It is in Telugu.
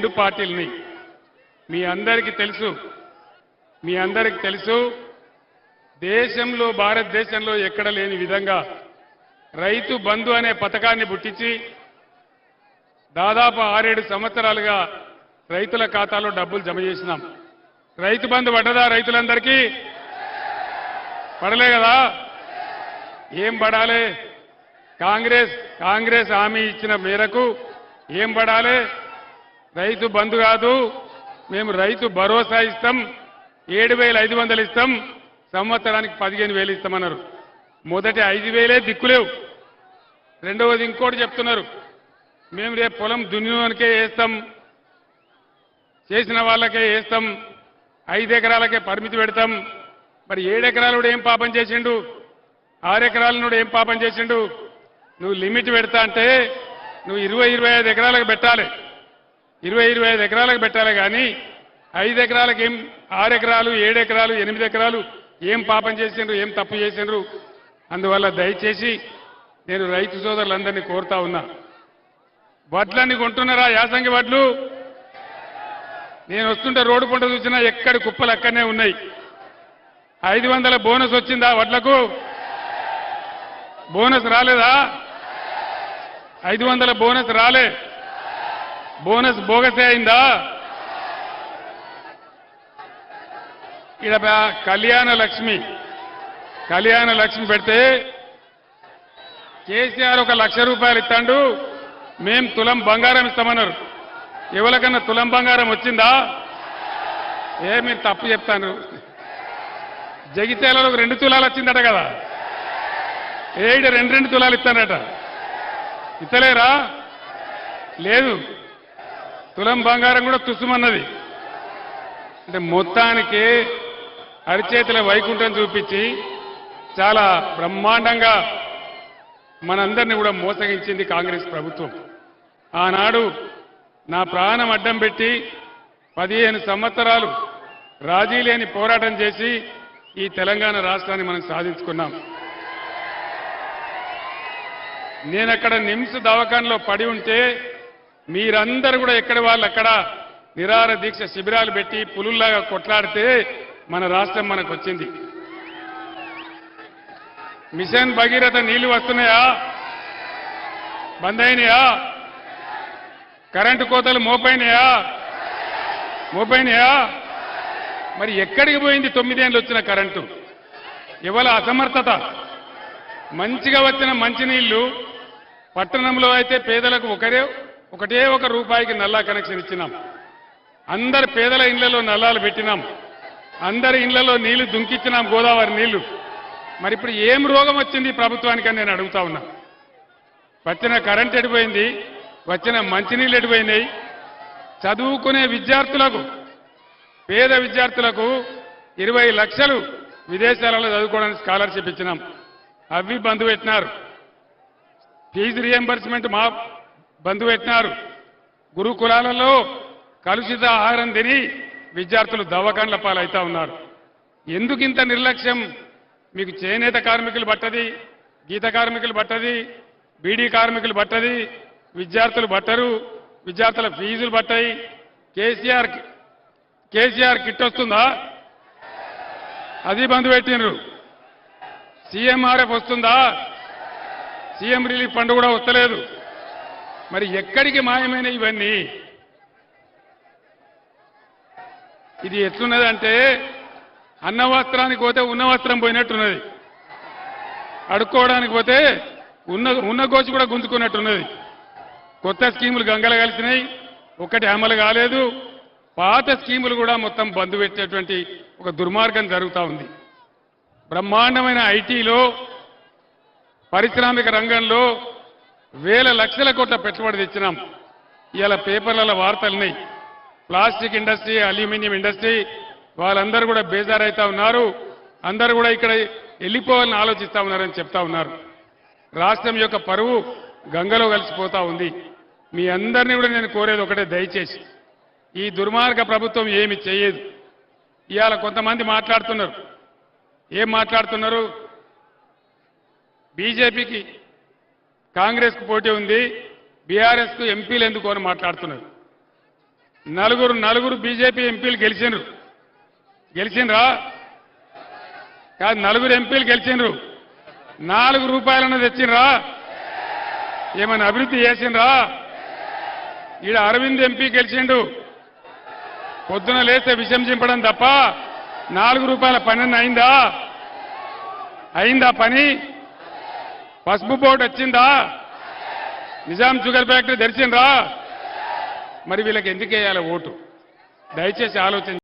రెండు పార్టీలని. మీ అందరికీ తెలుసు. మీ అందరికీ తెలుసు. దేశంలో భారతదేశంలో ఎక్కడ లేని విధంగా రైతు బంధు అనే పథకాన్ని పుట్టించి దాదాపు ఆరేడు సంవత్సరాలుగా రైతుల ఖాతాలో డబ్బులు జమ చేసినాం. రైతు బంధు పడ్డదా రైతులందరికీ? పడలే కదా? ఏం పడాలి? కాంగ్రెస్ కాంగ్రెస్ హామీ ఇచ్చిన మేరకు ఏం పడాలి? రైతు బంధు కాదు మేము రైతు భరోసా ఇస్తాం ఏడు వేల ఐదు వందలు ఇస్తాం సంవత్సరానికి పదిహేను వేలు ఇస్తామన్నారు. మొదటి ఐదు వేలే దిక్కులేవు. రెండవది ఇంకోటి చెప్తున్నారు. మేము రేపు పొలం దున్నికే వేస్తాం చేసిన వాళ్ళకే వేస్తాం ఐదు ఎకరాలకే పరిమితి పెడతాం. మరి ఏడెకరాలు ఏం పాపం చేసిండు? ఆరు ఏం పాపం చేసిండు? నువ్వు లిమిట్ పెడతా అంటే నువ్వు ఇరవై ఇరవై ఐదు ఎకరాలకు పెట్టాలి. ఇరవై ఇరవై ఐదు ఎకరాలకు పెట్టాలి కానీ ఐదు ఎకరాలకు ఏం ఆరు ఎకరాలు ఏడు ఎకరాలు ఎనిమిది ఎకరాలు ఏం పాపం చేసిండ్రు ఏం తప్పు చేసిండ్రు? అందువల్ల దయచేసి నేను రైతు సోదరులందరినీ కోరుతా ఉన్నా. వడ్లన్నీ కొంటున్నారా? యాసంగి వడ్లు? నేను వస్తుంటే రోడ్డు పంట చూసినా ఎక్కడి కుప్పలు అక్కడనే ఉన్నాయి. ఐదు వందల బోనస్ వచ్చిందా వడ్లకు? బోనస్ రాలేదా? ఐదు వందల బోనస్ రాలే. బోనస్ బోగసే అయిందా? ఇక్కడ కళ్యాణ లక్ష్మి కళ్యాణ లక్ష్మి పెడితే కేసీఆర్ ఒక లక్ష రూపాయలు ఇస్తాడు మేం తులం బంగారం ఇస్తామన్నారు. ఎవరికన్నా తులం బంగారం వచ్చిందా? ఏ మీరు తప్పు చెప్తాను. జగిత్యాలలో ఒక రెండు తులాలు వచ్చిందట కదా. ఏడు రెండు రెండు తులాలు ఇస్తానట ఇస్తలేరా? లేదు. తులం బంగారం కూడా తుసుమన్నది. అంటే మొత్తానికి అరిచేతుల వైకుంఠం చూపించి చాలా బ్రహ్మాండంగా మనందరినీ కూడా మోసగించింది కాంగ్రెస్ ప్రభుత్వం. ఆనాడు నా ప్రాణం అడ్డం పెట్టి పదిహేను సంవత్సరాలు రాజీ లేని పోరాటం చేసి ఈ తెలంగాణ రాష్ట్రాన్ని మనం సాధించుకున్నాం. నేనక్కడ నిమ్స్ దవాఖానలో పడి ఉంటే మీరందరూ కూడా ఎక్కడి వాళ్ళు అక్కడ నిరార దీక్ష శిబిరాలు పెట్టి పులుల్లాగా కొట్లాడితే మన రాష్ట్రం మనకు వచ్చింది. మిషన్ భగీరథ నీళ్ళు వస్తున్నాయా? బంద్ అయినాయా? కరెంటు కోతలు మోపైనాయా? మోపైనాయా? మరి ఎక్కడికి పోయింది తొమ్మిదేళ్ళు వచ్చిన కరెంటు? ఇవాళ అసమర్థత. మంచిగా వచ్చిన మంచినీళ్ళు పట్టణంలో అయితే పేదలకు ఒకరే ఒకటే ఒక రూపాయికి నల్లా కనెక్షన్ ఇచ్చినాం. అందరి పేదల ఇళ్ళలో నల్లాలు పెట్టినాం. అందరి ఇళ్ళలో నీళ్ళు దుంకిచ్చినాం గోదావరి నీళ్ళు. మరి ఇప్పుడు ఏం రోగం వచ్చింది ఈ ప్రభుత్వానికి నేను అడుగుతా ఉన్నా. వచ్చిన కరెంట్ ఎడిపోయింది వచ్చిన మంచినీళ్ళు ఎడిపోయినాయి. చదువుకునే విద్యార్థులకు పేద విద్యార్థులకు ఇరవై లక్షలు విదేశాలలో చదువుకోవడానికి స్కాలర్షిప్ ఇచ్చినాం. అవి బంధు పెట్టినారు. ఫీజు రియంబర్స్మెంట్ మా బంధు పెట్టినారు. గురుకులాలలో కలుషిత ఆహారం తిని విద్యార్థులు దవాఖాన్ల పాలవుతా ఉన్నారు. ఎందుకు ఇంత నిర్లక్ష్యం? మీకు చేనేత కార్మికులు పట్టది గీత కార్మికులు పట్టది బీడీ కార్మికులు పట్టది విద్యార్థులు పట్టరు విద్యార్థుల ఫీజులు పట్టాయి కేసీఆర్ కేసీఆర్ కిట్ వస్తుందా? అది బంధు పెట్టినరు సీఎంఆర్ఎఫ్ వస్తుందా? సీఎం రిలీఫ్ ఫండ్ కూడా వస్తలేదు. మరి ఎక్కడికి మాయమైన ఇవన్నీ? ఇది ఎట్లున్నదంటే అన్న వస్త్రానికి పోతే ఉన్న వస్త్రం పోయినట్టున్నది. అడుక్కోవడానికి పోతే ఉన్న ఉన్న గోచి కూడా గుంజుకున్నట్టున్నది. కొత్త స్కీములు గంగల కలిసినాయి ఒకటి అమలు కాలేదు. పాత స్కీములు కూడా మొత్తం బంద్ పెట్టేటువంటి ఒక దుర్మార్గం జరుగుతూ ఉంది. బ్రహ్మాండమైన ఐటీలో పారిశ్రామిక రంగంలో వేల లక్షల కోట్ల పెట్టుబడి తెచ్చినాం. ఇవాళ పేపర్లలో వార్తలున్నాయి ప్లాస్టిక్ ఇండస్ట్రీ అల్యూమినియం ఇండస్ట్రీ వాళ్ళందరూ కూడా బేజారైతా ఉన్నారు. అందరూ కూడా ఇక్కడ వెళ్ళిపోవాలని ఆలోచిస్తా ఉన్నారని చెప్తా ఉన్నారు. రాష్ట్రం యొక్క పరువు గంగలో కలిసిపోతా ఉంది. మీ అందరినీ కూడా నేను కోరేది ఒకటే దయచేసి. ఈ దుర్మార్గ ప్రభుత్వం ఏమి చేయదు. ఇవాళ కొంతమంది మాట్లాడుతున్నారు. ఏం మాట్లాడుతున్నారు? బీజేపీకి కాంగ్రెస్కు పోటీ ఉంది బీఆర్ఎస్కు ఎంపీలు ఎందుకు అని మాట్లాడుతున్నారు. నలుగురు నలుగురు బీజేపీ ఎంపీలు గెలిచిండ్రు గెలిచినరా? కాదు నలుగురు ఎంపీలు గెలిచిండ్రు నాలుగు రూపాయలన్నా తెచ్చినరా? ఏమైనా అభివృద్ధి చేసిండ్రా ఈడ అరవింద్ ఎంపీ గెలిచిండు. పొద్దున లేస్తే విషం చింపడం తప్ప నాలుగు రూపాయల పని అయిందా? అయిందా పని? పసుపు బోర్డు వచ్చిందా? నిజాం షుగర్ ఫ్యాక్టరీ తెరిచిండ్రా? మరి వీళ్ళకి ఎందుకు వేయాలి ఓటు? దయచేసి ఆలోచన